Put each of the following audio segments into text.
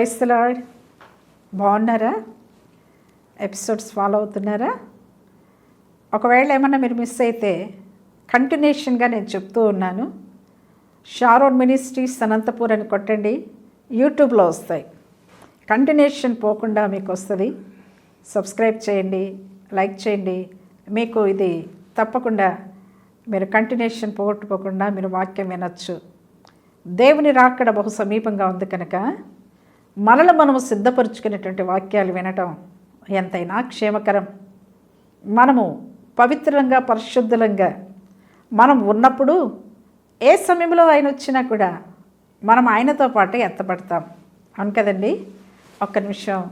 Price లాడ్ బాగున్నారా? Episodes follow అవుతున్నారా? ఒకవేళ ఏమన్నా మీరు మిస్ అయితే కంటిన్యూషన్గా నేను చెప్తూ ఉన్నాను. షారోన్ మినిస్ట్రీస్ అనంతపూర్ అని కొట్టండి. యూట్యూబ్లో వస్తాయి. కంటిన్యూషన్ పోకుండా మీకు వస్తుంది. సబ్స్క్రైబ్ చేయండి లైక్ చేయండి. మీకు ఇది తప్పకుండా మీరు కంటిన్యూషన్ పోగొట్టుకోకుండా మీరు వాక్యం వినొచ్చు. దేవుని రాక్కడ బహు సమీపంగా ఉంది కనుక మనలో మనము సిద్ధపరుచుకునేటువంటి వాక్యాలు వినటం ఎంతైనా క్షేమకరం. మనము పవిత్రంగా పరిశుద్ధులంగా మనం ఉన్నప్పుడు ఏ సమయంలో ఆయన వచ్చినా కూడా మనం ఆయనతో పాటు ఎత్తపడతాం అవును కదండి? ఒక్క నిమిషం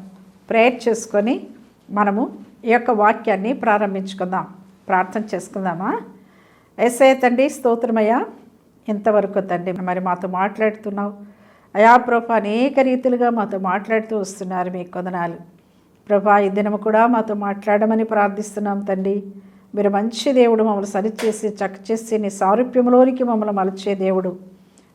ప్రేయర్ చేసుకొని మనము ఈ యొక్క వాక్యాన్ని ప్రారంభించుకుందాం. ప్రార్థన చేసుకుందామా? ఎస్ఐ తండ్రి స్తోత్రమయ్యా. ఇంతవరకు తండ్రి మరి మాతో మాట్లాడుతున్నావు. అయా ప్రభా అనేక రీతిలుగా మాతో మాట్లాడుతూ వస్తున్నారు మీ కొందనాలు. ప్రభా ఈ దినము కూడా మాతో మాట్లాడమని ప్రార్థిస్తున్నాం తండ్రి. మీరు మంచి దేవుడు మమ్మల్ని సరిచేసి చక్కచేసి నీ సారూప్యంలోనికి మమ్మల్ని మలచే దేవుడు.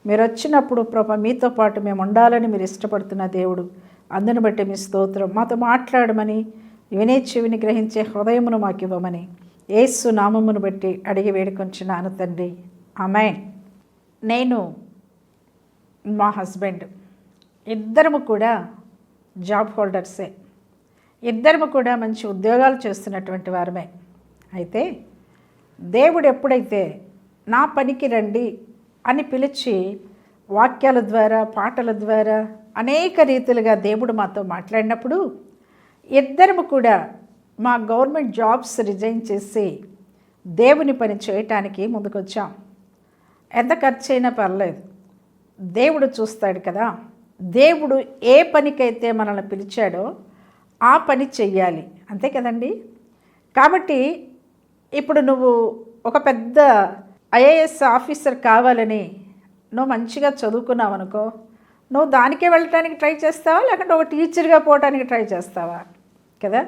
మీరు వచ్చినప్పుడు ప్రభా మీతో పాటు మేము ఉండాలని మీరు ఇష్టపడుతున్న దేవుడు. అందుని బట్టి మీ స్తోత్రం. మాతో మాట్లాడమని వినే చెవిని గ్రహించే హృదయమును మాకు ఇవ్వమని ఏసు నామమును బట్టి అడిగి వేడుకొంచున్నాను తండ్రి. ఆమె నేను మా హస్బెండ్. ఇద్దరము కూడా జాబ్ హోల్డర్సే. ఇద్దరము కూడా మంచి ఉద్యోగాలు చేస్తున్నటువంటి వారమే. అయితే దేవుడు ఎప్పుడైతే నా పనికి రండి అని పిలిచి వాక్యాల ద్వారా పాటల ద్వారా అనేక రీతిలుగా దేవుడు మాతో మాట్లాడినప్పుడు ఇద్దరము కూడా మా గవర్నమెంట్ జాబ్స్ రిజైన్ చేసి దేవుని పని చేయటానికి ముందుకొచ్చాం. ఎంత ఖర్చు అయినా పర్లేదు. దేవుడు చూస్తాడు కదా. దేవుడు ఏ పనికైతే మనల్ని పిలిచాడో ఆ పని చెయ్యాలి. అంతే కదండి? కాబట్టి ఇప్పుడు నువ్వు ఒక పెద్ద ఐఏఎస్ ఆఫీసర్ కావాలని నువ్వు మంచిగా చదువుకున్నావు అనుకో నువ్వు దానికే వెళ్ళటానికి ట్రై చేస్తావా? లేకుంటే ఒక టీచర్గా పోవడానికి ట్రై చేస్తావా? కదా?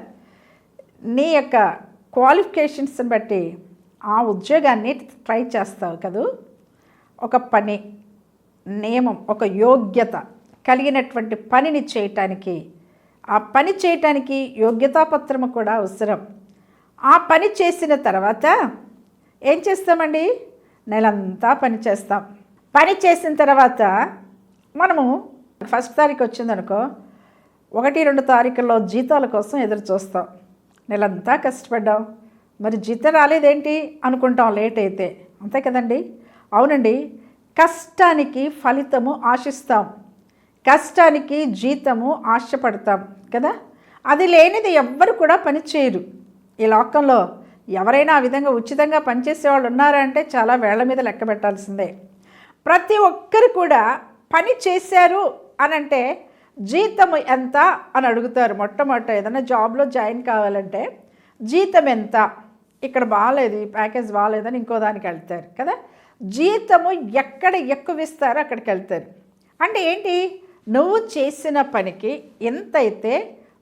నీ యొక్క క్వాలిఫికేషన్స్ని బట్టి ఆ ఉద్యోగాన్ని ట్రై చేస్తావు కదూ? ఒక పని. నియమం ఒక యోగ్యత కలిగినటువంటి పనిని చేయటానికి ఆ పని చేయటానికి యోగ్యతాపత్రము కూడా అవసరం. ఆ పని చేసిన తర్వాత ఏం చేస్తామండి? నెలంతా పని చేస్తాం. పని చేసిన తర్వాత మనము ఫస్ట్ తారీఖు వచ్చిందనుకో ఒకటి రెండు తారీఖుల్లో జీతాల కోసం ఎదురు చూస్తాం. నెలంతా కష్టపడ్డాం. మరి జీతం రాలేదేంటి అనుకుంటాం లేట్ అయితే. అంతే కదండి? అవునండి. కష్టానికి ఫలితము ఆశిస్తాం. కష్టానికి జీతము ఆశపడతాం కదా? అది లేనిది ఎవ్వరు కూడా పని చేయరు. ఈ లోకంలో ఎవరైనా ఆ విధంగా ఉచితంగా పనిచేసే వాళ్ళు ఉన్నారంటే చాలా వేళ్ళ మీద లెక్క పెట్టాల్సిందే. ప్రతి ఒక్కరు కూడా పని చేశారు అనంటే జీతము ఎంత అని అడుగుతారు. మొట్టమొదట ఏదైనా జాబ్లో జాయిన్ కావాలంటే జీతం ఎంత? ఇక్కడ బాగాలేదు ఈ ప్యాకేజ్ బాగాలేదని ఇంకో దానికి వెళ్తారు కదా? జీతము ఎక్కడ ఎక్కువ ఇస్తారో అక్కడికి వెళ్తారు. అంటే ఏంటి? నువ్వు చేసిన పనికి ఎంతైతే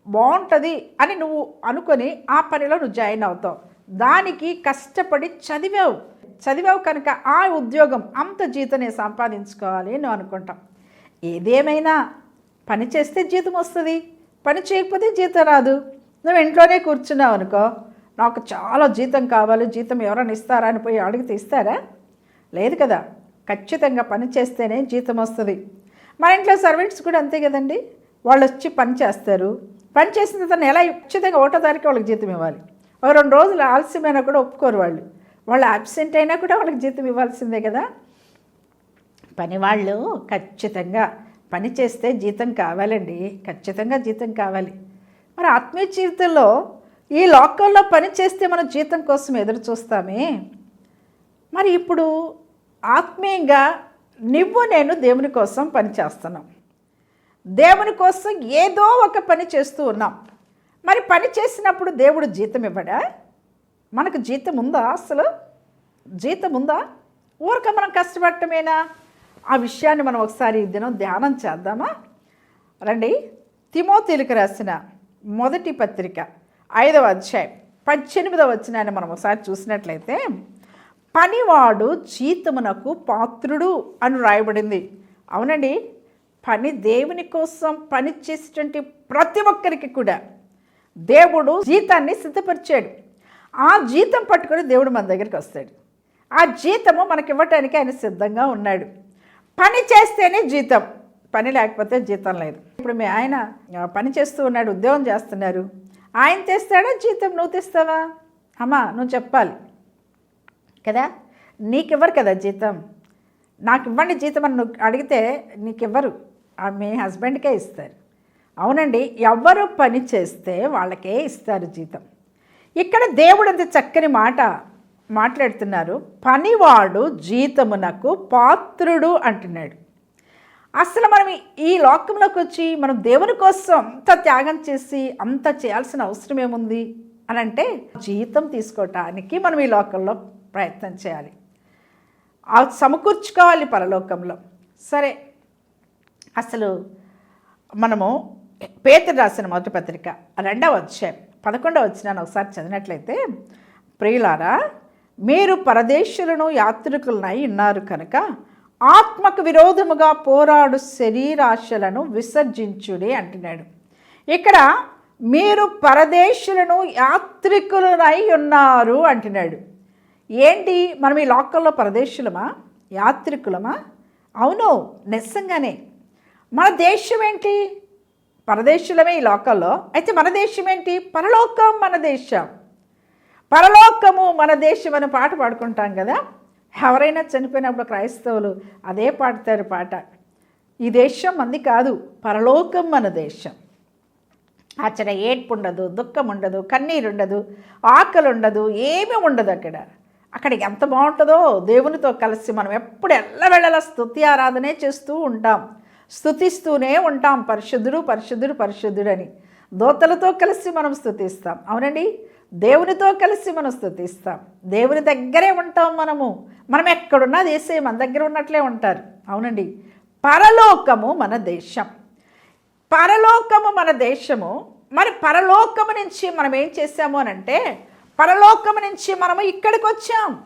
బాగుంటుంది అని నువ్వు అనుకొని ఆ పనిలో నువ్వు జాయిన్ అవుతావు. దానికి కష్టపడి చదివావు. చదివావు కనుక ఆ ఉద్యోగం అంత జీతం సంపాదించుకోవాలి నువ్వు అనుకుంటాం ఏదేమైనా పని చేస్తే జీతం వస్తుంది పని చేయకపోతే జీతం రాదు. నువ్వు ఇంట్లోనే కూర్చున్నావు అనుకో నాకు చాలా జీతం కావాలి జీతం ఎవరైనా ఇస్తారా అని పోయి అడిగితే ఇస్తారా? లేదు కదా? ఖచ్చితంగా పని చేస్తేనే జీతం వస్తుంది. మన ఇంట్లో సర్వెంట్స్ కూడా అంతే కదండి? వాళ్ళు వచ్చి పని చేస్తారు. పని చేసిన తర్వాత ఎలా ఖచ్చితంగా ఒకటో తారీఖు వాళ్ళకి జీతం ఇవ్వాలి. ఒక రెండు రోజులు ఆలస్యమైనా కూడా ఒప్పుకోరు వాళ్ళు. వాళ్ళు అబ్సెంట్ అయినా కూడా వాళ్ళకి జీతం ఇవ్వాల్సిందే కదా? పని వాళ్ళు ఖచ్చితంగా పని చేస్తే జీతం కావాలండి. ఖచ్చితంగా జీతం కావాలి. మరి ఆత్మీయ జీవితంలో ఈ లోకంలో పని చేస్తే మనం జీతం కోసం ఎదురు చూస్తామే? మరి ఇప్పుడు ఆత్మీయంగా నువ్వు నేను దేవుని కోసం పని చేస్తున్నాం. దేవుని కోసం ఏదో ఒక పని చేస్తూ ఉన్నాం. మరి పని చేసినప్పుడు దేవుడు జీతం ఇవ్వడా? మనకు జీతం ఉందా అసలు? జీతం ఉందా? ఊరిక మనం కష్టపడటమేనా? ఆ విషయాన్ని మనం ఒకసారి ఈ దినం ధ్యానం చేద్దామా? రండి. తిమోతీలకు రాసిన మొదటి పత్రిక ఐదవ అధ్యాయం పద్దెనిమిదవ వచ్చినాన్ని మనం ఒకసారి చూసినట్లయితే పనివాడు జీతమునకు పాత్రుడు అని రాయబడింది. అవునండి. పని దేవుని కోసం పని చేసేటువంటి ప్రతి ఒక్కరికి కూడా దేవుడు జీతాన్ని సిద్ధపరిచాడు. ఆ జీతం పట్టుకొని దేవుడు మన దగ్గరికి వస్తాడు. ఆ జీతము మనకి ఇవ్వటానికి ఆయన సిద్ధంగా ఉన్నాడు. పని చేస్తేనే జీతం. పని లేకపోతే జీతం లేదు. ఇప్పుడు మీ ఆయన పని చేస్తూ ఉన్నాడు ఉద్యోగం చేస్తున్నారు. ఆయన తెస్తాడా జీతం? నువ్వు తెస్తావా? అమ్మా నువ్వు చెప్పాలి. కదా? నీకు ఇవ్వరు కదా జీతం? నాకు ఇవ్వండి జీతం అని నువ్వు అడిగితే నీకు ఇవ్వరు ఆ మీ హస్బెండ్కే ఇస్తారు. అవునండి ఎవరు పని చేస్తే వాళ్ళకే ఇస్తారు జీతం. ఇక్కడ దేవుడు అంత చక్కని మాట మాట్లాడుతున్నారు. పనివాడు జీతమునకు పాత్రుడు అంటున్నాడు. అసలు మనం ఈ- ఈ లోకంలోకి వచ్చి మనం దేవుని కోసం అంత త్యాగం చేసి అంత చేయాల్సిన అవసరం ఏముంది? అని అంటే జీతం తీసుకోవటానికి మనం ఈ లోకంలో ప్రయత్నం చేయాలి. ఆ సమకూర్చుకోవాలి పరలోకంలో. సరే అసలు మనము పేతురు రాసిన మొదటి పత్రిక రెండవ అధ్యాయం పదకొండవ వచ్చినాను ఒకసారి చదివినట్లయితే ప్రియులారా మీరు పరదేశులను యాత్రికులనై ఉన్నారు కనుక ఆత్మకు విరోధముగా పోరాడు శరీరాశలను విసర్జించుడి అంటున్నాడు. ఇక్కడ మీరు పరదేశులను యాత్రికులనై ఉన్నారు అంటున్నాడు. ఏంటి? మనం ఈ లోకల్లో పరదేశులమా? యాత్రికులమా? అవును నిజంగానే. మన దేశం ఏంటి? పరదేశులమే ఈ లోకల్లో అయితే మన దేశం ఏంటి? పరలోకం మన దేశం. పరలోకము మన దేశం అని పాట పాడుకుంటాం కదా? ఎవరైనా చనిపోయినప్పుడు క్రైస్తవులు అదే పాడతారు పాట. ఈ దేశం మంది కాదు పరలోకం మన దేశం. అక్కడ ఏడ్పు ఉండదు దుఃఖం ఉండదు కన్నీరు ఉండదు ఆకలి ఉండదు ఏమీ ఉండదు అక్కడ. అక్కడ ఎంత బాగుంటుందో దేవునితో కలిసి మనం ఎప్పుడు ఎల్లవెళ్ళలా స్థుతి ఆరాధనే చేస్తూ ఉంటాం. స్థుతిస్తూనే ఉంటాం. పరిశుద్ధుడు పరిశుద్ధుడు పరిశుద్ధుడని. దోతలతో కలిసి మనం స్థుతిస్తాం. అవునండి? దేవునితో కలిసి మనం స్థుతిస్తాం. దేవుని దగ్గరే ఉంటాం మనము. మనం ఎక్కడున్నా దేశం మన దగ్గర ఉన్నట్లే ఉంటారు. అవునండి? పరలోకము మన దేశం. పరలోకము మన దేశము. మరి పరలోకము నుంచి మనం ఏం చేసాము అని పరలోకం పరలోకము నుంచి మనము ఇక్కడికి వచ్చాం.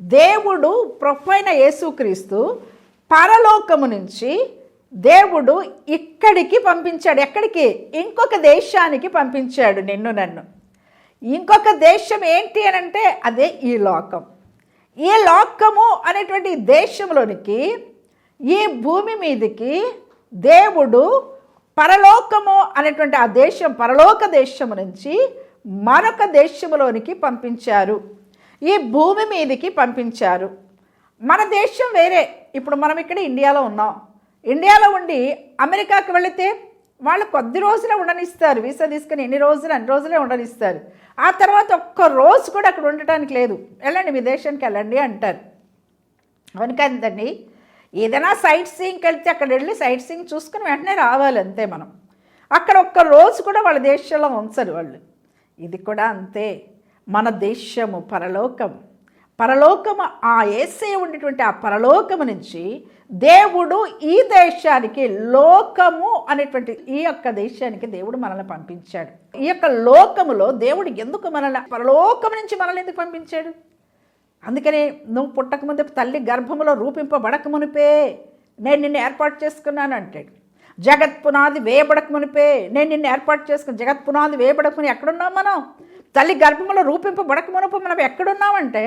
దేవుడు ప్రొఫైన యేసుక్రీస్తు పరలోకము నుంచి దేవుడు ఇక్కడికి పంపించాడు. ఎక్కడికి? ఇంకొక దేశానికి పంపించాడు నిన్ను నన్ను. ఇంకొక దేశం ఏంటి అని అంటే అదే ఈ లోకం. ఈ లోకము అనేటువంటి దేశంలోనికి ఈ భూమి మీదకి దేవుడు పరలోకము అనేటువంటి ఆ దేశం పరలోక దేశము నుంచి మరొక దేశంలోనికి పంపించారు. ఈ భూమి మీదకి పంపించారు. మన దేశం వేరే. ఇప్పుడు మనం ఇక్కడ ఇండియాలో ఉన్నాం. ఇండియాలో ఉండి అమెరికాకి వెళితే వాళ్ళు కొద్ది రోజులే ఉండనిస్తారు. వీసా తీసుకుని ఎన్ని రోజులు అన్ని రోజులే ఉండనిస్తారు. ఆ తర్వాత ఒక్క రోజు కూడా అక్కడ ఉండటానికి లేదు. వెళ్ళండి మీ దేశానికి వెళ్ళండి అంటారు. అవును కదండి ఏదైనా సైట్ సీయింగ్కి వెళ్తే అక్కడ వెళ్ళి సైట్ సీయింగ్ చూసుకుని వెంటనే రావాలి అంతే మనం. అక్కడ ఒక్క రోజు కూడా వాళ్ళ దేశంలో ఉంచరు వాళ్ళు. ఇది కూడా అంతే. మన దేశము పరలోకం. పరలోకము ఆ ఏసే ఉండేటువంటి ఆ పరలోకము నుంచి దేవుడు ఈ దేశానికి లోకము అనేటువంటి ఈ యొక్క దేశానికి దేవుడు మనల్ని పంపించాడు. ఈ యొక్క లోకములో దేవుడు ఎందుకు మనల్ని పరలోకం నుంచి మనల్ని ఎందుకు పంపించాడు? అందుకని నువ్వు పుట్టకముందే తల్లి గర్భములో రూపింపబడక మునిపే నేను నిన్ను ఏర్పాటు చేసుకున్నాను అంటాడు. జగత్ పునాది వేయబడక మునిపే. నేను నిన్ను ఏర్పాటు చేసుకుని జగత్ పునాది ఎక్కడున్నాం మనం? తల్లి గర్భములో రూపింపబడక మునుపు మనం ఎక్కడున్నామంటే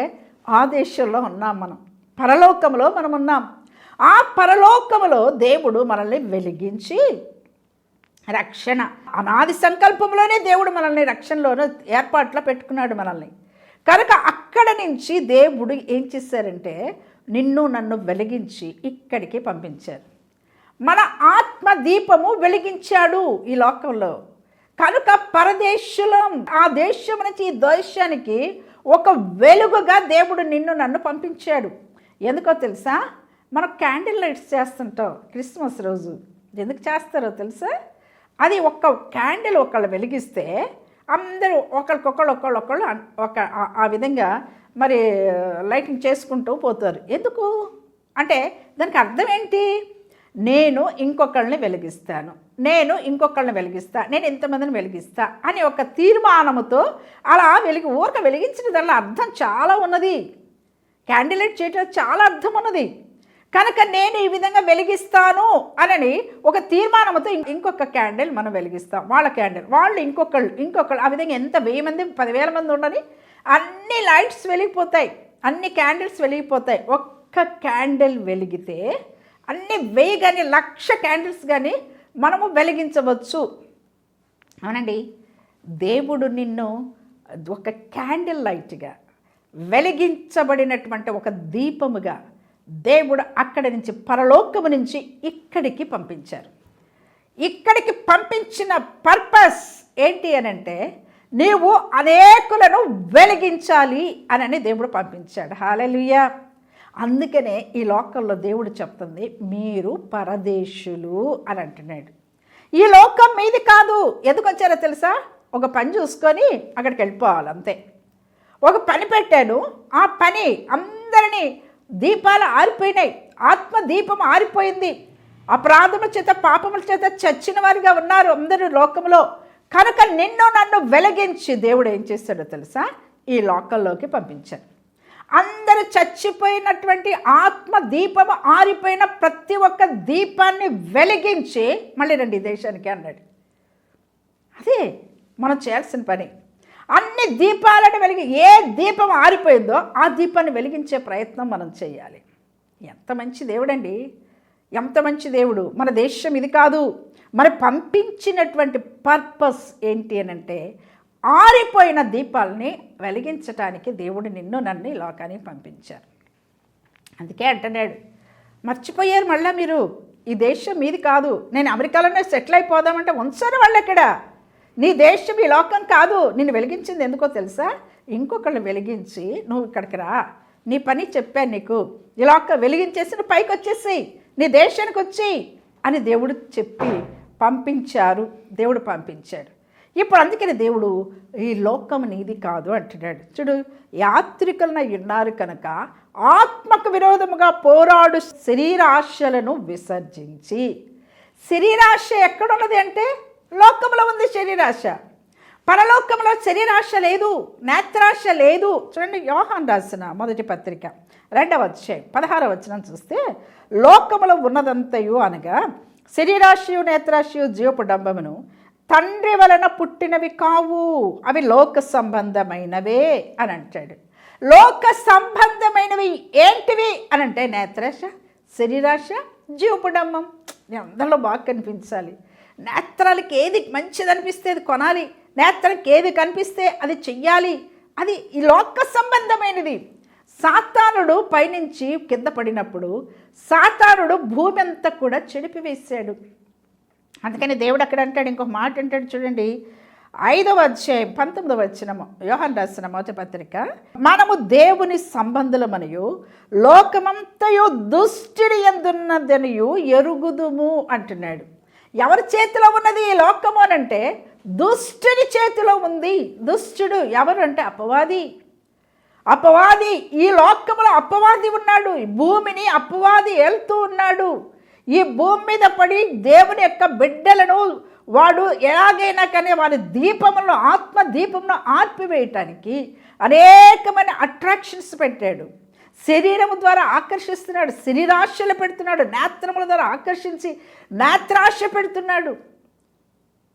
ఆ దేశంలో ఉన్నాం మనం. పరలోకములో మనం ఉన్నాం. ఆ పరలోకములో దేవుడు మనల్ని వెలిగించి రక్షణ. అనాది సంకల్పంలోనే దేవుడు మనల్ని రక్షణలోనే ఏర్పాట్లో పెట్టుకున్నాడు మనల్ని. కనుక అక్కడ నుంచి దేవుడు ఏం చేశారంటే నిన్ను నన్ను వెలిగించి ఇక్కడికి పంపించారు. మన ఆత్మ దీపము వెలిగించాడు ఈ లోకంలో. కనుక పరదేశులం ఆ దేశం నుంచి ఈ దేశానికి ఒక వెలుగుగా దేవుడు నిన్ను నన్ను పంపించాడు. ఎందుకో తెలుసా? మనం క్యాండిల్ లైట్స్ చేస్తుంటాం క్రిస్మస్ రోజు. ఎందుకు చేస్తారో తెలుసా? అది ఒక్క క్యాండిల్ ఒకళ్ళు వెలిగిస్తే అందరూ ఒకరికొకళ్ళు ఒకళ్ళు ఒకళ్ళు ఒక ఆ విధంగా మరి లైటింగ్ చేసుకుంటూ పోతారు. ఎందుకు? అంటే దానికి అర్థం ఏంటి? నేను ఇంకొకళ్ళని వెలిగిస్తాను. నేను ఇంకొకళ్ళని వెలిగిస్తా. నేను ఇంతమందిని వెలిగిస్తా అని ఒక తీర్మానముతో అలా వెలిగి ఊరక వెలిగించిన దానిలో అర్థం చాలా ఉన్నది. క్యాండిలేట్ చేయటం చాలా అర్థం ఉన్నది. కనుక నేను ఈ విధంగా వెలిగిస్తాను అనని ఒక తీర్మానంతో ఇంకొక క్యాండిల్ మనం వెలిగిస్తాం. వాళ్ళ క్యాండిల్ వాళ్ళు ఇంకొకళ్ళు ఇంకొకళ్ళు ఆ విధంగా ఎంత వెయ్యి మంది పదివేల మంది ఉండని అన్ని లైట్స్ వెలిగిపోతాయి. అన్ని క్యాండిల్స్ వెలిగిపోతాయి. ఒక్క క్యాండిల్ వెలిగితే అన్ని వెయ్యి కానీ లక్ష క్యాండిల్స్ కానీ మనము వెలిగించవచ్చు. అవునండి. దేవుడు నిన్ను ఒక క్యాండిల్ లైట్గా వెలిగించబడినటువంటి ఒక దీపముగా దేవుడు అక్కడి నుంచి పరలోకము నుంచి ఇక్కడికి పంపించారు. ఇక్కడికి పంపించిన పర్పస్ ఏంటి అని అంటే నీవు అనేకులను వెలిగించాలి అనని దేవుడు పంపించాడు. హాలెలుయ్యా అందుకనే ఈ లోకంలో దేవుడు చెప్తుంది మీరు పరదేశులు అని అంటున్నాడు. ఈ లోకం మీది కాదు. ఎందుకు వచ్చారో తెలుసా? ఒక పని చూసుకొని అక్కడికి వెళ్ళిపోవాలి అంతే. ఒక పని పెట్టాను ఆ పని అందరినీ దీపాలు ఆరిపోయినాయి. ఆత్మ దీపం ఆరిపోయింది. అపరాధముల చేత పాపముల చేత చచ్చిన వారిగా ఉన్నారు అందరూ లోకంలో. కనుక నిన్ను నన్ను వెలిగించి దేవుడు ఏం చేస్తాడో తెలుసా? ఈ లోకంలోకి పంపించారు. అందరు చచ్చిపోయినటువంటి ఆత్మ దీపము ఆరిపోయిన ప్రతి ఒక్క దీపాన్ని వెలిగించి మళ్ళీ రండి దేశానికి అన్నాడు. అదే మనం చేయాల్సిన పని. అన్ని దీపాలను వెలిగి ఏ దీపం ఆరిపోయిందో ఆ దీపాన్ని వెలిగించే ప్రయత్నం మనం చేయాలి. ఎంత మంచి దేవుడండి. ఎంత మంచి దేవుడు. మన దేశం ఇది కాదు. మరి పంపించినటువంటి పర్పస్ ఏంటి అని అంటే ఆరిపోయిన దీపాలని వెలిగించటానికి దేవుడు నిన్ను నన్ను ఈ లోకానికి పంపించారు. అందుకే అంటున్నాడు మర్చిపోయారు మళ్ళీ మీరు? ఈ దేశం మీది కాదు. నేను అమెరికాలోనే సెటిల్ అయిపోదామంటే ఉంచారు వాళ్ళు ఇక్కడ నీ దేశం ఈ లోకం కాదు. నిన్ను వెలిగించింది ఎందుకో తెలుసా? ఇంకొకళ్ళు వెలిగించి నువ్వు ఇక్కడికి రా. నీ పని చెప్పాను నీకు. ఈ లోకం వెలిగించేసి నువ్వు పైకి వచ్చేసి నీ దేశానికి వచ్చి అని దేవుడు చెప్పి పంపించారు. దేవుడు పంపించాడు. ఇప్పుడు అందుకని దేవుడు ఈ లోకం నీది కాదు అంటున్నాడు. చూడు యాత్రికులన ఉన్నారు కనుక ఆత్మకు విరోధముగా పోరాడు శరీరాశలను విసర్జించి. శరీరాశ ఎక్కడున్నది అంటే లోకంలో ఉంది శరీరాశ. పరలోకంలో శరీరాశ లేదు నేత్రాశ లేదు. చూడండి యోహాన్ రాసిన మొదటి పత్రిక రెండవ అధ్యాయం పదహార వచనం చూస్తే లోకములో ఉన్నదంతయు అనగా శరీరాశయు నేత్రాశయు జీవపు డంబమును తండ్రి వలన పుట్టినవి కావు అవి లోక సంబంధమైనవే అని అంటాడు. లోక సంబంధమైనవి ఏంటివి అని అంటే నేత్రాశ శరీరాశ జీవపుడమ్మం. అందరిలో బాగా కనిపించాలి. నేత్రాలకి ఏది మంచిది అనిపిస్తే అది కొనాలి. నేత్రాలకి ఏది కనిపిస్తే అది చెయ్యాలి. అది ఈ లోక సంబంధమైనది. సాతానుడు పైనుంచి కింద పడినప్పుడు సాతానుడు భూమి అంతా కూడా చెడిపివేశాడు. అందుకని దేవుడు అక్కడ అంటాడు ఇంకొక మాట అంటాడు చూడండి. ఐదవ అధ్యాయం పంతొమ్మిదవ వచ్చినము యోహన్ రాసిన మొదటి పత్రిక. మనము దేవుని సంబంధులమనియు లోకమంతయు దుష్టిని ఎందున్నదనియు ఎరుగుదుము అంటున్నాడు. ఎవరి చేతిలో ఉన్నది ఈ లోకము అని అంటే దుష్టుని చేతిలో ఉంది. దుష్టుడు ఎవరు అంటే అపవాది. అపవాది ఈ లోకములో అపవాది ఉన్నాడు. భూమిని అపవాది ఏళ్తూ ఉన్నాడు. ఈ భూమి మీద పడి దేవుని యొక్క బిడ్డలను వాడు ఎలాగైనా కానీ వారి దీపములను ఆత్మ దీపమును ఆర్పివేయటానికి అనేకమైన అట్రాక్షన్స్ పెట్టాడు. శరీరము ద్వారా ఆకర్షిస్తున్నాడు శరీరాశలు పెడుతున్నాడు నేత్రముల ద్వారా ఆకర్షించి నేత్రాశ పెడుతున్నాడు.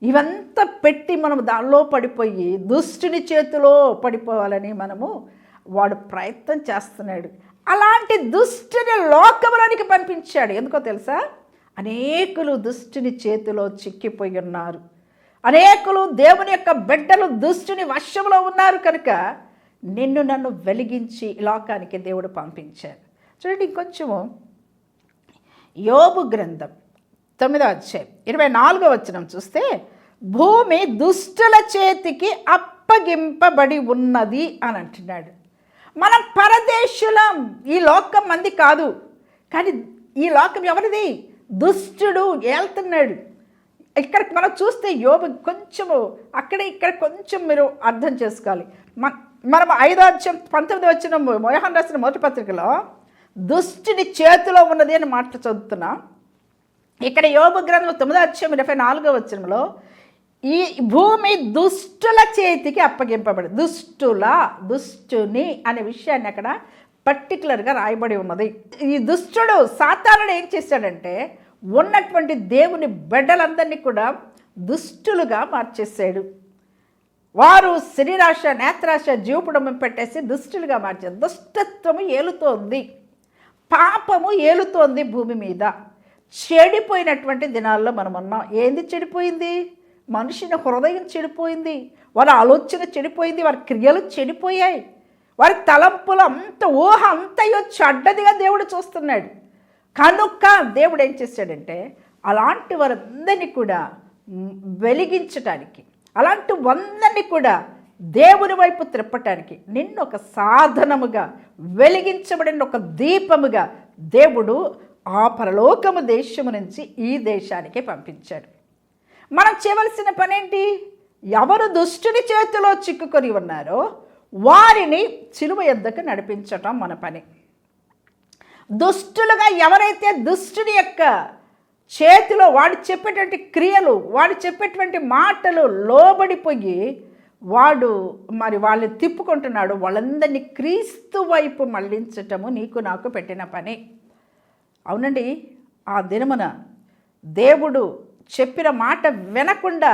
ఇవంతా పెట్టి మనం దానిలో పడిపోయి దుష్టుని చేతిలో పడిపోవాలని మనము వాడు ప్రయత్నం చేస్తున్నాడు. అలాంటి దుష్టుని లోకములోనికి పంపించాడు. ఎందుకో తెలుసా? అనేకులు దుష్టుని చేతిలో చిక్కిపోయి ఉన్నారు. అనేకులు దేవుని యొక్క బిడ్డలు దుష్టుని వశంలో ఉన్నారు కనుక నిన్ను నన్ను వెలిగించి లోకానికి దేవుడు పంపించాడు. చూడండి ఇంకొంచెము. యోబు గ్రంథం తొమ్మిదో అధ్యాయం ఇరవై నాలుగో వచనం చూస్తే భూమి దుష్టుల చేతికి అప్పగింపబడి ఉన్నది అని అంటున్నాడు. మనం పరదేశులం. ఈ లోకం మంది కాదు. కానీ ఈ లోకం ఎవరిది? దుష్టుడు ఏళ్తున్నాడు. ఇక్కడ మనం చూస్తే యోబు కొంచెము అక్కడ ఇక్కడ కొంచెం మీరు అర్థం చేసుకోవాలి. మనం ఐదో అధ్యయం పంతొమ్మిది వచ్చిన మోహన్ రాసిన మొదటి పత్రికలో దుష్టుని చేతిలో ఉన్నది అని మాట చదువుతున్నాం. ఇక్కడ యోగ గ్రంథం తొమ్మిదో అధ్యాయం ఇరవై నాలుగో వచ్చినంలో ఈ భూమి దుష్టుల చేతికి అప్పగింపబడి దుష్టుల దుష్టుని అనే విషయాన్ని అక్కడ పర్టికులర్గా రాయబడి ఉన్నది. ఈ దుష్టుడు సాతానుడు ఏం చేశాడంటే ఉన్నటువంటి దేవుని బిడ్డలందరినీ కూడా దుష్టులుగా మార్చేశాడు. వారు శరీరాశ నేత్రాశ జీవపుడము పెట్టేసి దుష్టులుగా మార్చారు. దుష్టత్వము ఏలుతోంది. పాపము ఏలుతోంది భూమి మీద. చెడిపోయినటువంటి దినాల్లో మనం ఉన్నాం ఏంది చెడిపోయింది? మనిషిని హృదయం చెడిపోయింది వారి ఆలోచన చెడిపోయింది వారి క్రియలు చెడిపోయాయి. వారి తలంపులు అంత ఊహ అంతయో చెడ్డదిగా దేవుడు చూస్తున్నాడు. కనుక దేవుడు ఏం చేశాడంటే అలాంటి వారందరినీ కూడా వెలిగించటానికి అలాంటి వందరినీ కూడా దేవుని వైపు త్రిప్పటానికి నిన్ను ఒక సాధనముగా వెలిగించబడిన ఒక దీపముగా దేవుడు ఆ పరలోకము దేశము నుంచి ఈ దేశానికి పంపించాడు. మనం చేయవలసిన పనేంటి? ఎవరు దుష్టుని చేతిలో చిక్కుకొని ఉన్నారో వారిని చిలువ ఎద్దకు నడిపించటం మన పని. దుష్టులుగా ఎవరైతే దుష్టుని యొక్క చేతిలో వాడు చెప్పేటువంటి క్రియలు వాడు చెప్పేటువంటి మాటలు లోబడిపోయి వాడు మరి వాళ్ళని తిప్పుకుంటున్నాడు వాళ్ళందరినీ క్రీస్తు వైపు మళ్ళించటము నీకు నాకు పెట్టిన పని. అవునండి ఆ దినమున దేవుడు చెప్పిన మాట వినకుండా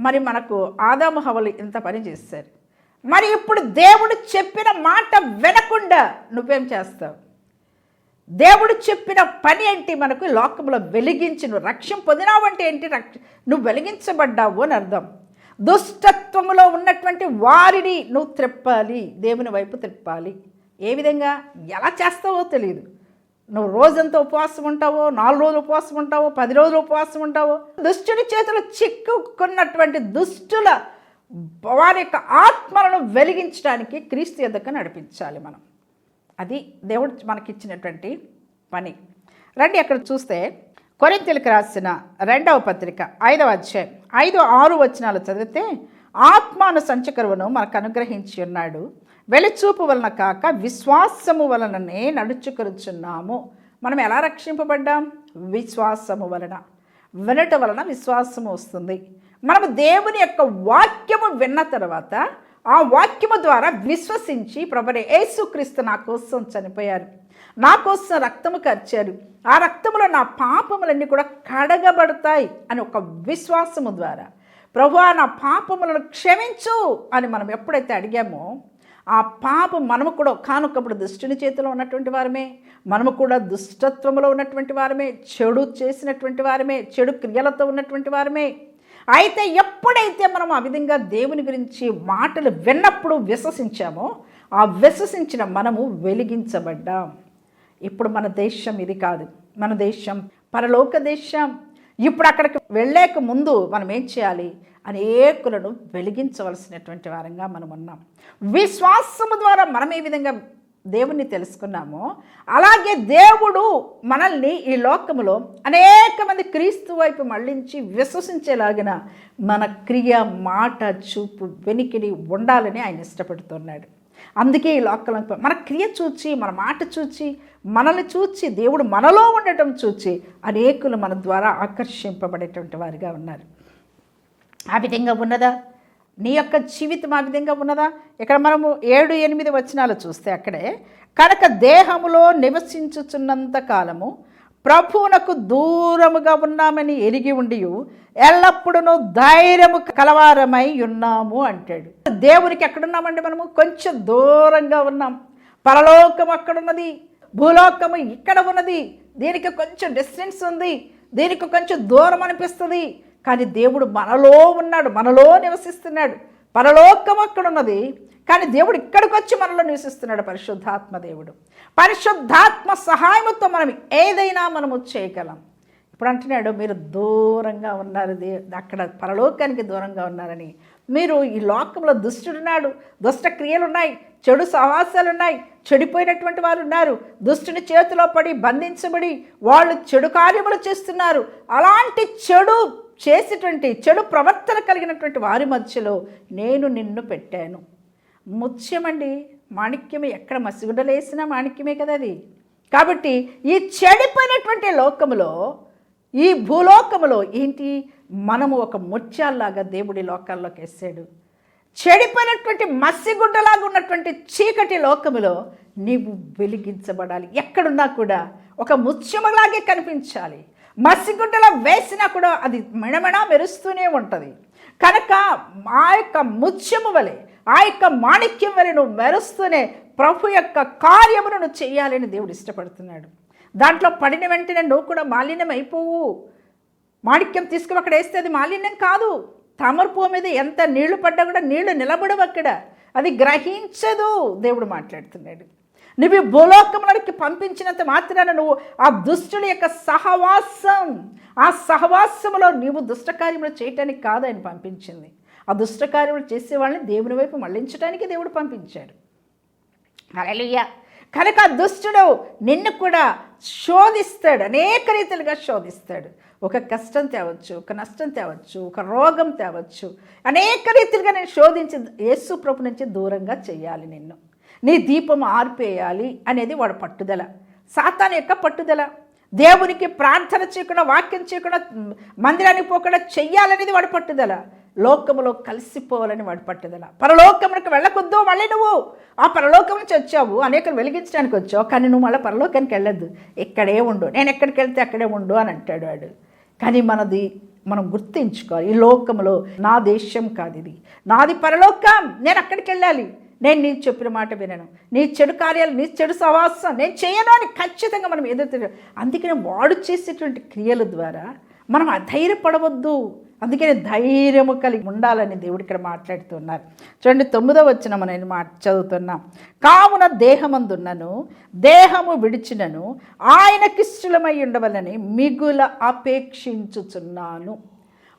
మరి మనకు ఆదాము హవలు ఇంత పని చేశారు. మరి ఇప్పుడు దేవుడు చెప్పిన మాట వినకుండా నువ్వేం చేస్తావు? దేవుడు చెప్పిన పని ఏంటి మనకు? లోకంలో వెలిగించి నువ్వు రక్షణ పొందినావంటే ఏంటి? రక్ష నువ్వు వెలిగించబడ్డావు అని అర్థం. దుష్టత్వములో ఉన్నటువంటి వారిని నువ్వు త్రిప్పాలి దేవుని వైపు త్రిప్పాలి. ఏ విధంగా? ఎలా చేస్తావో తెలియదు నువ్వు రోజంతా ఉపవాసం ఉంటావో నాలుగు రోజులు ఉపవాసం ఉంటావో పది రోజులు ఉపవాసం ఉంటావో దుష్టుని చేతులు చిక్కుకున్నటువంటి దుష్టుల వారి యొక్క ఆత్మలను వెలిగించడానికి క్రీస్తు ఎద్దకు నడిపించాలి మనం. అది దేవుడు మనకిచ్చినటువంటి పని. రండి అక్కడ చూస్తే కొరింతలకు రాసిన రెండవ పత్రిక ఐదవ అధ్యాయం ఐదు ఆరు వచనాలు చదివితే ఆత్మాను సంచకరువును మనకు అనుగ్రహించి ఉన్నాడు. వెలిచూపు వలన కాక విశ్వాసము వలననే నడుచుకొరుచున్నాము మనం ఎలా రక్షింపబడ్డాం? విశ్వాసము వలన. వినట వలన విశ్వాసము వస్తుంది. మనము దేవుని యొక్క వాక్యము విన్న తర్వాత ఆ వాక్యము ద్వారా విశ్వసించి ప్రభుని యేసుక్రీస్తు నా కోసం చనిపోయారు. నా కోసం రక్తము ఖర్చారు ఆ రక్తములో నా పాపములన్నీ కూడా కడగబడతాయి అని ఒక విశ్వాసము ద్వారా. ప్రభు నా పాపములను క్షమించు అని మనం ఎప్పుడైతే అడిగామో ఆ పాపం మనము కూడా కానొకప్పుడు దుష్టుని చేతిలో ఉన్నటువంటి వారమే మనము కూడా దుష్టత్వంలో ఉన్నటువంటి వారమే చెడు చేసినటువంటి వారమే చెడు క్రియలతో ఉన్నటువంటి వారమే. అయితే ఎప్పుడైతే మనం ఆ విధంగా దేవుని గురించి మాటలు విన్నప్పుడు విశ్వసించామో ఆ విశ్వసించిన మనము వెలిగించబడ్డాం. ఇప్పుడు మన దేశం ఇది కాదు. మన దేశం పరలోక దేశం. ఇప్పుడు అక్కడికి వెళ్ళేక ముందు మనం ఏం చేయాలి? అనేకులను వెలిగించవలసినటువంటి వారంగా మనం ఉన్నాం. విశ్వాసము ద్వారా మనం ఏ విధంగా దేవుణ్ణి తెలుసుకున్నామో అలాగే దేవుడు మనల్ని ఈ లోకములో అనేక మంది క్రీస్తు వైపు మళ్ళించి విశ్వసించేలాగిన మన క్రియ మాట చూపు వెనికిడి ఉండాలని ఆయన ఇష్టపడుతున్నాడు. అందుకే ఈ లోకంలో మన క్రియ చూచి మన మాట చూచి మనల్ని చూచి దేవుడు మనలో ఉండటం చూచి అనేకులు మన ద్వారా ఆకర్షింపబడేటువంటి వారిగా ఉన్నారు. ఆ విధంగా ఉన్నదా? నీ యొక్క జీవితం ఆ విధంగా ఉన్నదా? ఇక్కడ మనము ఏడు ఎనిమిది వచనాలు చూస్తే అక్కడే కనుక దేహములో నివసించుచున్నంత కాలము ప్రభువునకు దూరముగా ఉన్నామని ఎరిగి ఉండి ఎల్లప్పుడూ ధైర్యము కలవారమై ఉన్నాము అంటాడు. దేవునికి ఎక్కడున్నామండి మనము? కొంచెం దూరంగా ఉన్నాం. పరలోకం అక్కడున్నది భూలోకము ఇక్కడ ఉన్నది దీనికి కొంచెం డిస్టెన్స్ ఉంది దీనికి కొంచెం దూరం అనిపిస్తుంది కానీ దేవుడు మనలో ఉన్నాడు మనలో నివసిస్తున్నాడు. పరలోకం అక్కడ ఉన్నది కానీ దేవుడు ఇక్కడికి వచ్చి మనలో నివసిస్తున్నాడు పరిశుద్ధాత్మ దేవుడు. పరిశుద్ధాత్మ సహాయంతో మనం ఏదైనా మనము చేయగలం. ఇప్పుడు అంటున్నాడు మీరు దూరంగా ఉన్నారు దే అక్కడ పరలోకానికి దూరంగా ఉన్నారని. మీరు ఈ లోకంలో దుష్టుడున్నాడు దుష్ట క్రియలు ఉన్నాయి చెడు సహవాసాలు ఉన్నాయి చెడిపోయినటువంటి వారు ఉన్నారు. దుష్టుని చేతిలో పడి బంధించబడి వాళ్ళు చెడు కార్యములు చేస్తున్నారు. అలాంటి చెడు చేసేటువంటి చెడు ప్రవర్తన కలిగినటువంటి వారి మధ్యలో నేను నిన్ను పెట్టాను. ముత్యమండి మాణిక్యం ఎక్కడ మసిగుడలేసినా మాణిక్యమే కదా అది. కాబట్టి ఈ చెడిపోయినటువంటి లోకములో ఈ భూలోకములో ఏంటి? మనము ఒక ముత్యాల్లాగా దేవుడి లోకాల్లోకి వేసాడు. చెడిపోయినటువంటి మసిగుడ్డలాగా ఉన్నటువంటి చీకటి లోకములో నీవు వెలిగించబడాలి. ఎక్కడున్నా కూడా ఒక ముత్యములాగే కనిపించాలి. మసిగుడ్డలో వేసినా కూడా అది మిణమిణ మెరుస్తూనే ఉంటుంది. కనుక ఆ యొక్క ముత్యము వలె ఆ యొక్క మాణిక్యం వలె నువ్వు మెరుస్తూనే ప్రభు యొక్క కార్యమును నువ్వు చేయాలని దేవుడు ఇష్టపడుతున్నాడు. దాంట్లో పడిన వెంటనే నువ్వు కూడా మాలిన్యం అయిపోవు మాణిక్యం తీసుకుని అక్కడ వేస్తే అది మాలిన్యం కాదు. తామర పువ్వు మీద ఎంత నీళ్ళు పడ్డా కూడా నీళ్ళు నిలబడవు అక్కడ. అది గ్రహించదు దేవుడు మాట్లాడుతున్నాడు. నువ్వు ఈ భూలోకములకి పంపించినంత మాత్రాన నువ్వు ఆ దుష్టుడి యొక్క సహవాసం ఆ సహవాసములో నీవు దుష్టకార్యములు చేయటానికి కాదు ఆయన పంపించింది. ఆ దుష్టకార్యములు చేసే వాళ్ళని దేవుని వైపు మళ్ళించడానికి దేవుడు పంపించాడు. అలలియ కనుక ఆ దుష్టుడు నిన్ను కూడా శోధిస్తాడు అనేక రీతిలుగా శోధిస్తాడు. ఒక కష్టం తేవచ్చు ఒక నష్టం తేవచ్చు ఒక రోగం తేవచ్చు. అనేక రీతిలుగా నేను శోధించి యేసు ప్రభు నుంచి దూరంగా చేయాలి నిన్ను. నీ దీపం ఆర్పేయాలి అనేది వాడు పట్టుదల. సాతాన్ యొక్క పట్టుదల. దేవునికి ప్రార్థన చేయకుండా వాక్యం చేయకుండా మందిరానికి పోకుండా చెయ్యాలనేది వాడి పట్టుదల. లోకములో కలిసిపోవాలని వాడి పట్టుదల. పరలోకములకు వెళ్ళకొద్దు మళ్ళీ నువ్వు. ఆ పరలోకం నుంచి వచ్చావు అనేకలు వెలిగించడానికి వచ్చావు కానీ నువ్వు మళ్ళీ పరలోకానికి వెళ్ళద్దు. ఇక్కడే ఉండు. నేను ఎక్కడికి వెళ్తే అక్కడే ఉండు అని అంటాడు వాడు. కానీ మనది మనం గుర్తించుకోవాలి. ఈ లోకంలో నా దేశం కాదు ఇది. నాది పరలోకం. నేను అక్కడికి వెళ్ళాలి. నేను నీ చెప్పిన మాట వినను. నీ చెడు కార్యాలు నీ చెడు సవాసం నేను చేయను అని ఖచ్చితంగా మనం ఎదురు అందుకనే వాడు చేసేటువంటి క్రియల ద్వారా మనం అధైర్యపడవద్దు. అందుకని ధైర్యము కలిగి ఉండాలని దేవుడు ఇక్కడ మాట్లాడుతున్నారు. చూడండి తొమ్మిదో వచ్చిన మనం మా చదువుతున్నాం. కావున దేహమందున్నను దేహము విడిచినను ఆయనకిష్టలమై ఉండవలని మిగుల అపేక్షించుచున్నాను.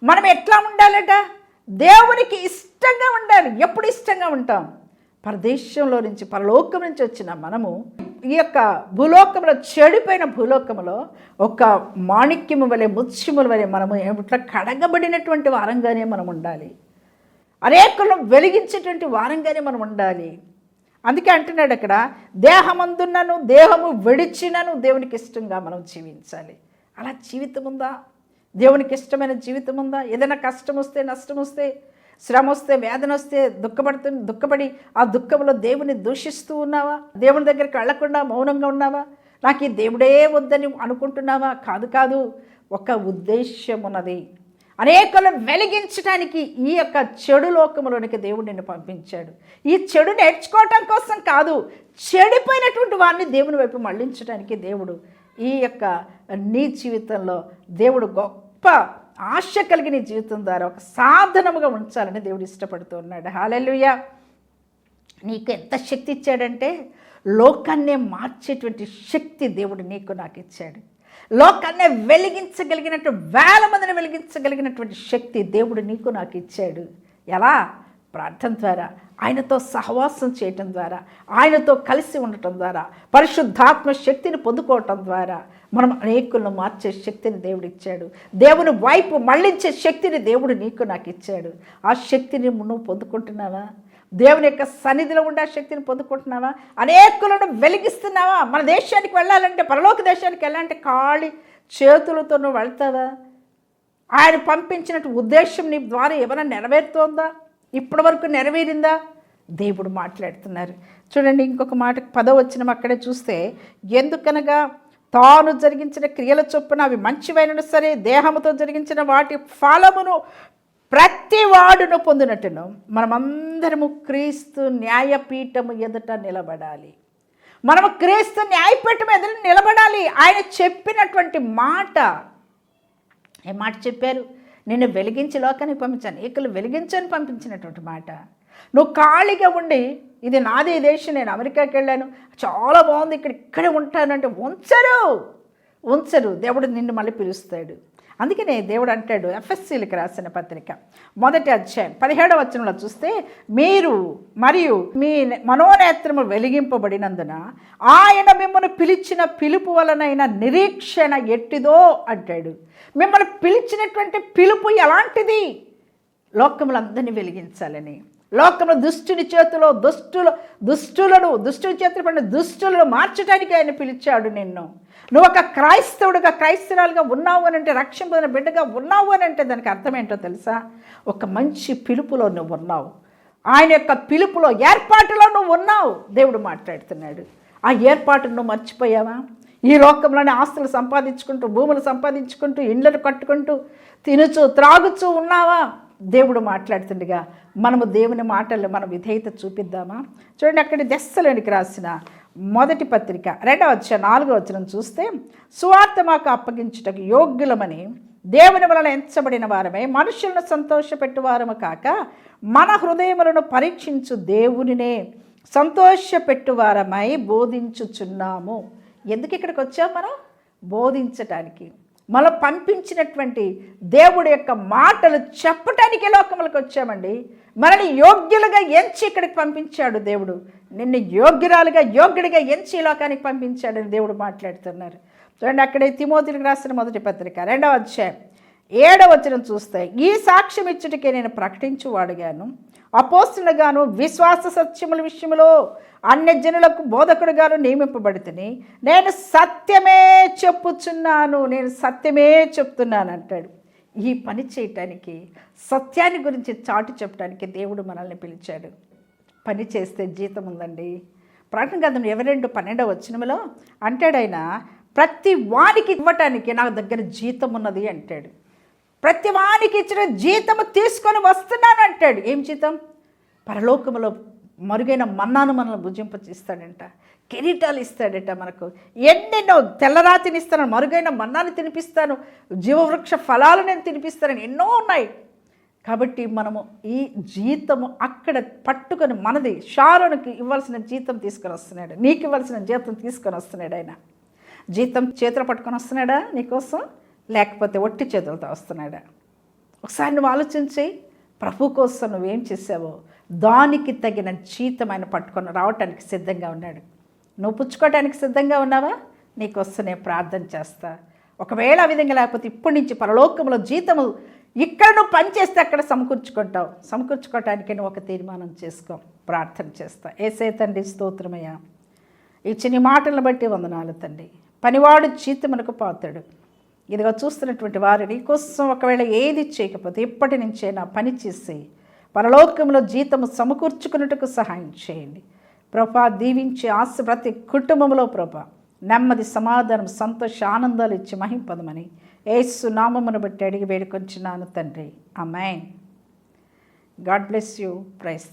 మనం ఎట్లా ఉండాలట? దేవునికి ఇష్టంగా ఉండాలి. ఎప్పుడు ఇష్టంగా ఉంటాం? పరదేశంలో నుంచి పరలోకం నుంచి వచ్చిన మనము ఈ యొక్క భూలోకంలో చెడిపోయిన భూలోకంలో ఒక మాణిక్యము వలె ముత్యముల వలె మనము ఏమిట్లా కడగబడినటువంటి వారంగానే మనం ఉండాలి. అనేకులను వెలిగించేటువంటి వారంగానే మనం ఉండాలి. అందుకే అంటున్నాడు అక్కడ దేహమందున్నను దేహము విడిచినను దేవునికి ఇష్టంగా మనం జీవించాలి. అలా జీవితం ఉందా దేవునికి ఇష్టమైన జీవితం ఉందా ఏదైనా కష్టం వస్తే నష్టం వస్తే శ్రమ వస్తే వేదన వస్తే దుఃఖపడుతు దుఃఖపడి ఆ దుఃఖంలో దేవుని దూషిస్తూ ఉన్నావా? దేవుని దగ్గరికి వెళ్ళకుండా మౌనంగా ఉన్నావా? నాకు ఈ దేవుడే వద్దని అనుకుంటున్నావా? కాదు కాదు. ఒక ఉద్దేశ్యం ఉన్నది అనేకలు వెలిగించడానికి ఈ యొక్క చెడు లోకములోనికి దేవుడు నిన్ను పంపించాడు. ఈ చెడు నేర్చుకోవటం కోసం కాదు చెడిపోయినటువంటి వారిని దేవుని వైపు మళ్ళించడానికి దేవుడు ఈ యొక్క నీ జీవితంలో దేవుడు గొప్ప ఆశ కలిగిన జీవితం ద్వారా ఒక సాధనముగా ఉంచాలని దేవుడు ఇష్టపడుతూ ఉన్నాడు. హాలెలుయ నీకు ఎంత శక్తి ఇచ్చాడంటే లోకాన్నే మార్చేటువంటి శక్తి దేవుడు నీకు నాకు ఇచ్చాడు. లోకాన్నే వెలిగించగలిగినట్టు వేల మందిని వెలిగించగలిగినటువంటి శక్తి దేవుడు నీకు నాకు ఇచ్చాడు. ఎలా? ప్రార్థన ద్వారా ఆయనతో సహవాసం చేయటం ద్వారా ఆయనతో కలిసి ఉండటం ద్వారా పరిశుద్ధాత్మ శక్తిని పొందుకోవటం ద్వారా మనం అనేకులను మార్చే శక్తిని దేవుడు ఇచ్చాడు. దేవుని వైపు మళ్ళించే శక్తిని దేవుడు నీకు నాకు ఇచ్చాడు. ఆ శక్తిని నువ్వు పొందుకుంటున్నావా? దేవుని యొక్క సన్నిధిలో ఉండే శక్తిని పొందుకుంటున్నావా? అనేకులను వెలిగిస్తున్నావా? మన దేశానికి వెళ్ళాలంటే పరలోక దేశానికి వెళ్ళాలంటే ఖాళీ చేతులతో నువ్వు వెళ్తావా? ఆయన పంపించినట్టు ఉద్దేశం నీ ద్వారా ఏమైనా నెరవేరుతోందా? ఇప్పటి వరకు నెరవేరిందా? దేవుడు మాట్లాడుతున్నారు. చూడండి ఇంకొక మాట పదవచ్చినం అక్కడే చూస్తే ఎందుకనగా తాను జరిగించిన క్రియల చొప్పున అవి మంచివైనను సరే దేహముతో జరిగించిన వాటి ఫలమును ప్రతి వాడును పొందినట్టును. మనమందరము క్రీస్తు న్యాయపీఠము ఎదుట నిలబడాలి. మనము క్రీస్తు న్యాయపీఠం ఎదుట నిలబడాలి. ఆయన చెప్పినటువంటి మాట. ఏ మాట చెప్పారు? నిన్ను వెలిగించి లోకాన్ని పంపించాను. ఏకలు వెలిగించని పంపించినటువంటి మాట. నువ్వు ఖాళీగా ఉండి ఇది నాదే దేశం నేను అమెరికాకి వెళ్ళాను. చాలా బాగుంది ఇక్కడ ఇక్కడే ఉంటానంటే ఉంచరు. ఉంచరు. దేవుడు నిన్ను మళ్ళీ పిలుస్తాడు. అందుకనే దేవుడు అంటాడు ఎఫ్ఎస్సీలకు రాసిన పత్రిక మొదటి అధ్యాయం పదిహేడవ వచనంలో చూస్తే మీరు మరియు మీ మనోనేత్రము వెలిగింపబడినందున ఆయన మిమ్మల్ని పిలిచిన పిలుపు వలనైన నిరీక్షణ ఎట్టిదో అంటాడు. మిమ్మల్ని పిలిచినటువంటి పిలుపు ఎలాంటిది? లోకములందరినీ వెలిగించాలని. లోకంలో దుష్టుని చేతిలో దుష్టులు దుష్టులను దుష్టుని చేతులు పడిన దుష్టులను మార్చడానికి ఆయన పిలిచాడు నిన్ను. నువ్వు ఒక క్రైస్తవుడుగా క్రైస్తవురాలుగా ఉన్నావు అని అంటే రక్షణ పొందిన బిడ్డగా ఉన్నావు అని అంటే దానికి అర్థం ఏంటో తెలుసా? ఒక మంచి పిలుపులో నువ్వు ఉన్నావు. ఆయన యొక్క పిలుపులో ఏర్పాటులో నువ్వు ఉన్నావు. దేవుడు మాట్లాడుతున్నాడు. ఆ ఏర్పాటును నువ్వు మర్చిపోయావా? ఈ లోకంలోనే ఆస్తులు సంపాదించుకుంటూ భూములు సంపాదించుకుంటూ ఇండ్లను కట్టుకుంటూ తినుచు త్రాగుచూ ఉన్నావా? దేవుడు మాట్లాడుతుండగా మనము దేవుని మాటల్లో మన విధేయత చూపిద్దామా? చూడండి అక్కడి దెస్సలోనికి రాసిన మొదటి పత్రిక రెండవ వచ్చిన నాలుగో వచ్చిన చూస్తే సువార్త మాకు అప్పగించుటకు యోగ్యులమని దేవుని వలన ఎంచబడిన వారమే మనుషులను సంతోషపెట్టువారము కాక మన హృదయములను పరీక్షించు దేవునినే సంతోషపెట్టువారమై బోధించుచున్నాము. ఎందుకు ఇక్కడికి వచ్చాం మనం? బోధించటానికి. మన పంపించినటువంటి దేవుడి యొక్క మాటలు చెప్పటానికి లోకములకు వచ్చామండి. మనని యోగ్యులుగా ఎంచి ఇక్కడికి పంపించాడు దేవుడు. నిన్ను యోగ్యురాలుగా యోగ్యుడిగా ఎంచి ఈ లోకానికి పంపించాడని దేవుడు మాట్లాడుతున్నారు. చూడండి అక్కడే తిమోతికి రాసిన మొదటి పత్రిక రెండవ అధ్యాయం. ఏడవ వచనం చూస్తే ఈ సాక్ష్యం ఇచ్చుటికే నేను ప్రకటించువాడుగాను. అపోస్తులుగాను విశ్వాస సత్యముల విషయంలో అన్యజనులకు బోధకుడుగాను నియమింపబడితేని. నేను సత్యమే చెప్పుచున్నాను నేను సత్యమే చెప్తున్నాను అంటాడు. ఈ పని చేయటానికి సత్యాన్ని గురించి చాటు చెప్పడానికి దేవుడు మనల్ని పిలిచాడు. పని చేస్తే జీతం ఉందండి. ప్రకటన గ్రంథం రెండు పన్నెండవ వచ్చినములో అంటాడు ఆయన ప్రతి వానికి ఇవ్వటానికి నా దగ్గర జీతం ఉన్నది అంటాడు. ప్రతి వానికి ఇచ్చిన జీతము తీసుకొని వస్తున్నాను అంటాడు. ఏం జీతం? పరలోకములో మరుగైన మన్నాను మనల్ని భుజింపచేస్తాడంట. కిరీటాలు ఇస్తాడట మనకు. ఎన్నెన్నో తెల్లరాతిని ఇస్తాను మరుగైన మన్నాను తినిపిస్తాను జీవవృక్ష ఫలాలు నేను తినిపిస్తానని ఎన్నో ఉన్నాయి. కాబట్టి మనము ఈ జీతము అక్కడ పట్టుకొని మనది షారోనికి ఇవ్వాల్సిన జీతం తీసుకొని వస్తున్నాడు. నీకు ఇవ్వాల్సిన జీతం తీసుకొని వస్తున్నాడు ఆయన. జీతం చేతులు పట్టుకొని వస్తున్నాడా నీకోసం? లేకపోతే ఒట్టి చేతులతో వస్తున్నాడా? ఒకసారి నువ్వు ఆలోచించి ప్రభు కోసం నువ్వేం చేసావో దానికి తగిన జీతం ఆయన పట్టుకొని రావటానికి సిద్ధంగా ఉన్నాడు. నువ్వు పుచ్చుకోవడానికి సిద్ధంగా ఉన్నావా? నీకోసం నేను ప్రార్థన చేస్తా. ఒకవేళ ఆ విధంగా లేకపోతే ఇప్పటి నుంచి పరలోకంలో జీతము ఇక్కడ నువ్వు పనిచేస్తే అక్కడ సమకూర్చుకుంటావు. సమకూర్చుకోవటానికి నువ్వు ఒక తీర్మానం చేసుకో. ప్రార్థన చేస్తా. ఏసే తండ్రి స్తోత్రమయ్యా. ఈ చిన్ని మాటలను బట్టి వందనాలు తండ్రి. పనివాడు జీతమునకు పాతాడు ఇదిగో చూస్తున్నటువంటి వారు నీకోసం ఒకవేళ ఏది చేయకపోతే ఇప్పటి నుంచే నా పని చేసి పరలోకంలో జీతము సమకూర్చుకున్నట్టుకు సహాయం చేయండి. ప్రభా దీవించి ఆశ ప్రతి కుటుంబంలో ప్రభా. నెమ్మది సమాధానం సంతోష ఆనందాలు ఇచ్చి మహింపదమని ఏసు నామమును బట్టి అడిగి వేడుకొంచున్నాను తండ్రి. అమ్మాయి గాడ్ బ్లెస్ యూ. ప్రైస్